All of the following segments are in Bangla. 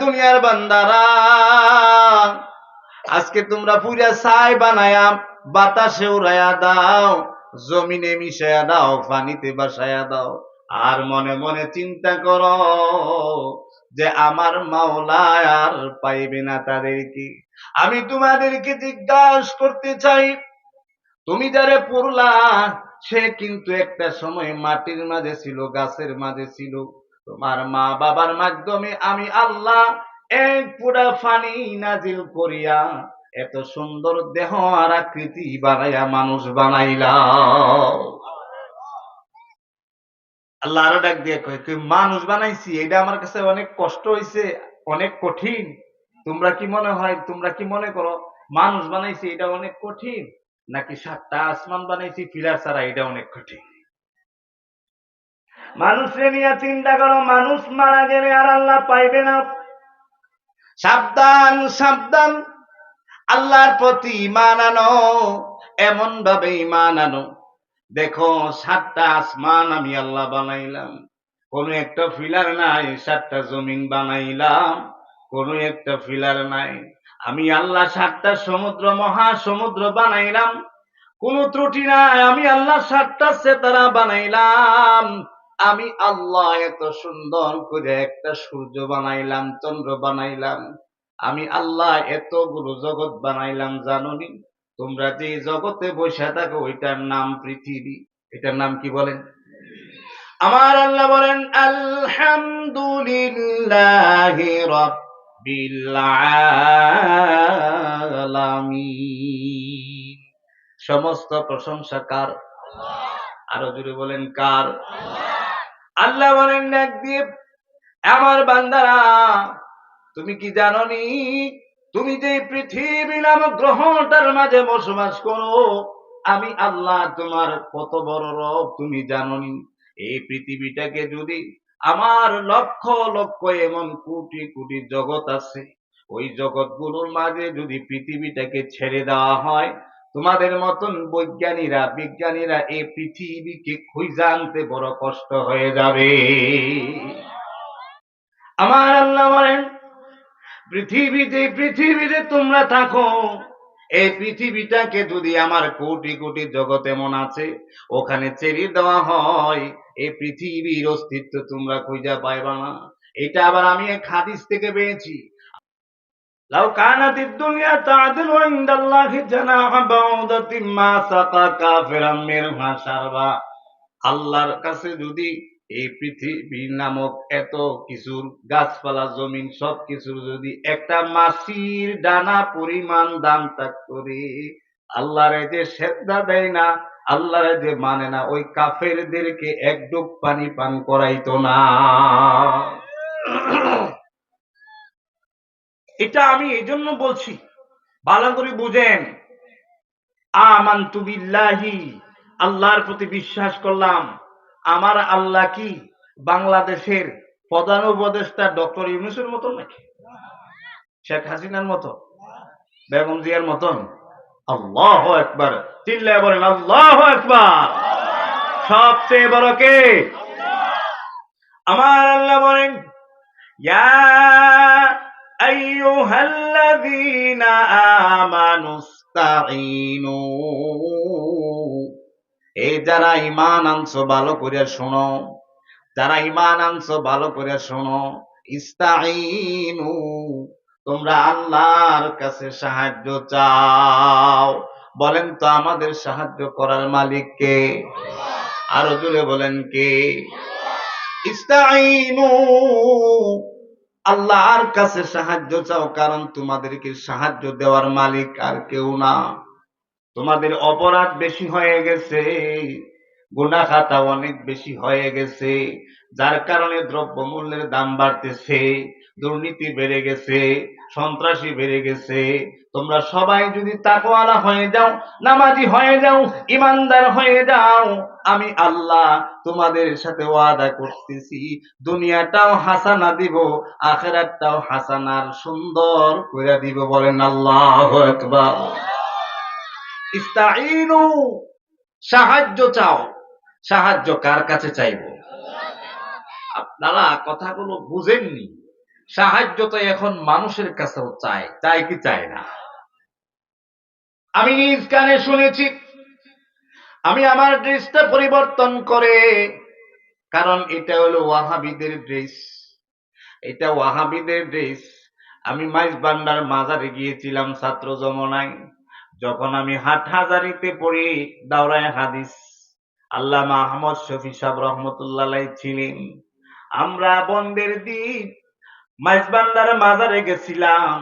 দুনিয়ার বান্দারা, আজকে তোমরা পুরা ছাই বানায়া বাতাসে উড়াইয়া দাও, জমিনে মিশাইয়া দাও, পানিতে বাসায়া দাও। আর মনে মনে চিন্তা করো যে আমার মাওলা আর পাইবে না তাদেরকে। আমি তোমাদেরকে জিজ্ঞাসা করতে চাই, তুমি যারে পড়লা সে কিন্তু একটা সময় মাটির মাঝে ছিল, গাছের মাঝে ছিল। তোমার মা বাবার মাধ্যমে আমি আল্লাহ এক পুরা ফানি নাজিল করিয়া এত সুন্দর দেহ আর আকৃতি বানাইয়া মানুষ বানাইলাম। আল্লাহ আরও ডাক দিয়ে কয়, তুই মানুষ বানাইছি এটা আমার কাছে অনেক কষ্ট হয়েছে অনেক কঠিন। তোমরা কি মনে হয়, তোমরা কি মনে করো, মানুষ বানাইছি এটা অনেক কঠিন? নাকি সাতটা আসমান বানাইছি, ফিলার ছাড়া এটা অনেক কঠিন? মানুষে নিয়ে চিন্তা করো, মানুষ মারা গেলে আর আল্লাহ পাইবে না। সাবধান সাবধান। আল্লাহর প্রতি ইমান আনো এমন ভাবে ইমান আনো। দেখো, সাতটা আসমান আমি আল্লাহ বানাইলাম। কোন একটা ফিলার নাই, সাতটা জমিন বানাইলাম। কোন একটা ফিলার নাই। আমি আল্লাহ সাতটা সমুদ্র মহা সমুদ্র বানাইলাম। কোন ত্রুটি নাই, আমি আল্লাহ সাতটা সেতারা বানাইলাম। আমি আল্লাহ এত সুন্দর করে একটা সূর্য বানাইলাম, চন্দ্র বানাইলাম। আমি আল্লাহ এতগুলো জগৎ বানাইলাম, জাননি? তোমরা যে জগতে বসে থাকো ওইটার নাম পৃথিবী। এটার নাম কি বলেন? আমার আল্লাহ বলেন, আলহামদুলিল্লাহ সমস্ত প্রশংসা কার? আরও জুড়ে বলেন, কার? আল্লাহ। বলেন ডাক দিয়ে আমার বান্দারা, তুমি কি জাননি? তুমি যে পৃথিবী নামক গ্রহটার মাঝে বসবাস করো, আমি আল্লাহ তোমার কত বড় রব, তুমি জাননি? এই পৃথিবীটাকে যদি আমার লক্ষ লক্ষ এমন কোটি কোটি জগৎ আছে, ওই জগৎগুলোর মাঝে যদি পৃথিবীটাকে ছেড়ে দেওয়া হয় তোমাদের মতন বৈজ্ঞানীরা, বিজ্ঞানীরা এই পৃথিবীকে খুঁজে আনতে বড় কষ্ট হয়ে যাবে। আমার আল্লাহ বলেন, পৃথিবীতে পৃথিবীতে তোমরা থাকো। এই পৃথিবীটাকে যদি আমার কোটি কোটি জগৎ এমন আছে, ওখানে ছেড়ে দেওয়া হয়, এই পৃথিবীর অস্তিত্ব তোমরা খুঁজে পাইবা না। এটা আবার আমি এক হাদিস থেকে পেয়েছি। লাউ কানাতিদ দুনিয়া তাদিল ইনদাল্লাহি জানাহা বাউদাতিন মা সাকা কাফিরাম মিনহা শারবা। আল্লাহর কাছে যদি এই পৃথিবী নামক এত কিছুর গাছপালা, জমিন সব কিছুর যদি একটা মাসির ডানা পরিমাণ দাম থাকতো রে আল্লাহরে যে শ্রদ্ধা দেয় না, আল্লাহরে যে মানে না, ওই কাফেরদেরকে এক ডুব পানি পান করাইতো না। এটা আমি এই জন্য বলছি, ভালো করে বুঝেন। আমান্তু বিল্লাহি, আল্লাহর প্রতি বিশ্বাস করলাম। আমার আল্লাহ কি বাংলাদেশের প্রধান উপদেষ্টা ডক্টর ইউনুসের মতন নাকি? শেখ হাসিনার মতো? বেগম জিয়ার মতন? আল্লাহ একবার চিল্লায় বলেন, আল্লাহ একবার সবচেয়ে বড় কে? আমার আল্লাহ বলেন, ইয়া আইয়ুহাল্লাযীনা আমানুস্তাঈনু এই যারা ইমান আনছো, ভালো করে শোনো। যারা ইমান আনছো, ভালো করে শোনো। ইস্তাইনু তোমরা আল্লাহর কাছে সাহায্য চাও। বলেন তো আমাদের সাহায্য করার মালিক কে? আরও জুড়ে বলেন কে? ইস্তাইনু আল্লাহর কাছে সাহায্য চাও, কারণ তোমাদেরকে সাহায্য দেওয়ার মালিক আর কেউ না। তোমাদের অপরাধ বেশি হয়ে গেছে গুনা খাতা অনেক বেশি হয়ে গেছে। যার কারণে দ্রব্য মূল্যের দাম বাড়তেছে, দুর্নীতি বেড়ে গেছে, সন্ত্রাসী বেড়ে গেছে। তোমরা সবাই যদি তাকওয়ালা হয়ে যাও, নামাজি হয়ে যাও, ইমানদার হয়ে যাও, আমি আল্লাহ তোমাদের সাথে ওয়াদা করতেছি, দুনিয়াটাও হাসানা দিব, আখেরাতটাও হাসানার সুন্দর করে দিব বলেন আল্লাহ ইস্তাইনু সাহায্য চাও। সাহায্য কার কাছে চাইব? আপনারা কথাগুলো বুঝেননি। সাহায্য তো এখন মানুষের কাছেও চায় চাই কি চায় না? আমি নিজ কানে শুনেছি, আমি আমার ড্রেসটা পরিবর্তন করে, কারণ এটা হলো ওয়াহাবিদের ড্রেস এটা ওয়াহাবিদের ড্রেস আমি মাইজ বান্ডার মাজারে গিয়েছিলাম ছাত্র জমনায় যখন আমি হাট হাজারিতে পড়ি দাওরায় হাদিস। আল্লাহ আহমদ শফি সাহেব রহমতুল্লাহ ছিলেন। আমরা বন্ধের দিন মাইজ বান্ডার মাজারে গেছিলাম।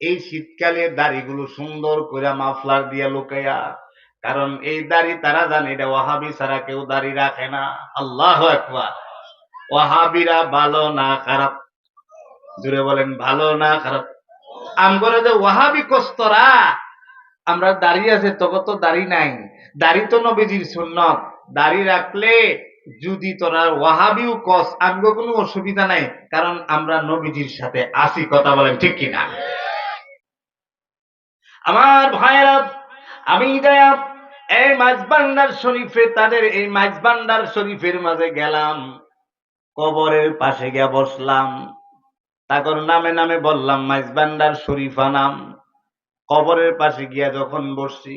এই শীতকালে দাড়িগুলো সুন্দর করে মাফলার দিয়ে লুকাইয়া কারণ এই দাড়ি তারা জানে, এটা ওয়াহাবি ছাড়া কেউ দাড়ি রাখে না। আল্লাহ একবার ওয়াহাবিরা ভালো না খারাপ? জুড়ে বলেন, ভালো না খারাপ? আমগরে যে ওয়াহাবি কস্তরা আমরা দাঁড়িয়ে আছে তোকে তো দাড়ি নাই। দাড়ি তো নবীজির সুন্নত। দাড়ি রাখলে যদি তোরা ওয়াহাবিও কস আমগো কোনো অসুবিধা নাই, কারণ আমরা নবীজির সাথে আসি কথা বলেন ঠিক কিনা? আমার ভাইয়েরা, আমি যায়া এই মাঝবান্ডার শরীফে, তাদের এই মাঝবান্ডার শরীফের মাঝে গেলাম, কবরের পাশে গিয়া বসলাম তাকর নামে নামে বললাম মাইজবান্ডার শরীফা নাম। কবরের পাশে গিয়া যখন বসছি,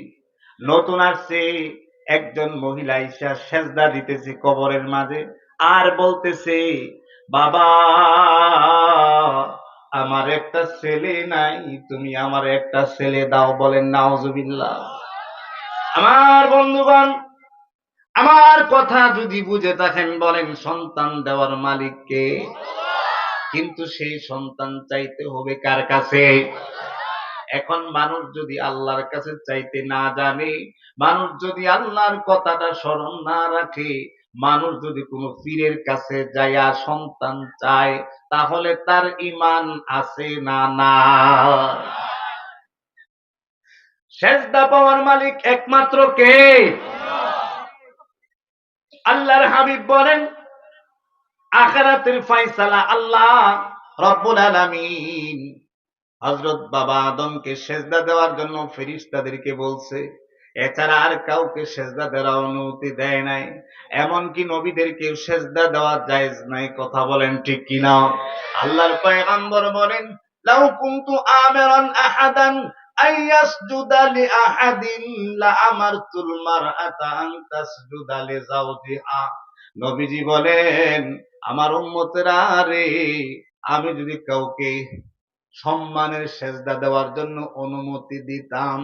নতুন আসছে একজন মহিলা ঈশা সেজদা দিতেছে কবরের মাঝে আর বলতেছে, বাবা, আমার একটা ছেলে নাই, তুমি আমার একটা ছেলে দাও বলেন নাওজুবিল্লাহ আমার বন্ধুগণ, আমার কথা যদি বুঝে থাকেন বলেন, সন্তান দেওয়ার মালিককে, কিন্তু সেই সন্তান চাইতে হবে কার কাছে? এখন মানুষ যদি আল্লাহর কাছে চাইতে না জানে, মানুষ যদি আল্লাহর কথাটা স্মরণ না রাখে, মানুষ যদি কোনো পীরের কাছে যাইয়া সন্তান চায়, তাহলে তার ইমান আছে না না? সেজদা পাওয়ার মালিক একমাত্র কে? আল্লাহর হাবিব বলেন, আখারাতের ফয়সালা আল্লাহ রব্বুল আলামিন। হযরত বাবা আদমকে সেজদা দেওয়ার জন্য ফেরেশতাদেরকে বলছে, এছাড়া আর কাউকে সেজদা দেওয়ার অনুমতি দেয় নাই। এমনকি নবীদেরকে সেজদা দেওয়া জায়েজ নাই, কথা বলেন ঠিক কিনা? আল্লাহর পয়গম্বর বলেন, লাউ আহাদান আহাদিন লা নবীজি বলেন, আমার উম্মতেরা রে, আমি যদি কাউকে সম্মানের সেজদা দেওয়ার জন্য অনুমতি দিতাম।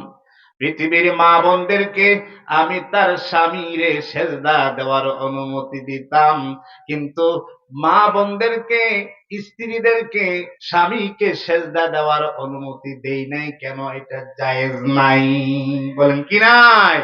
পৃথিবীর মা বোনদেরকে আমি তার স্বামীরে সেজদা দেওয়ার অনুমতি দিতাম। কিন্তু মা বোনদেরকে, স্ত্রীদেরকে স্বামীকে সেজদা দেওয়ার অনুমতি দেই নাই। কেন? এটা জায়েজ নাই। বলেন কি নাই?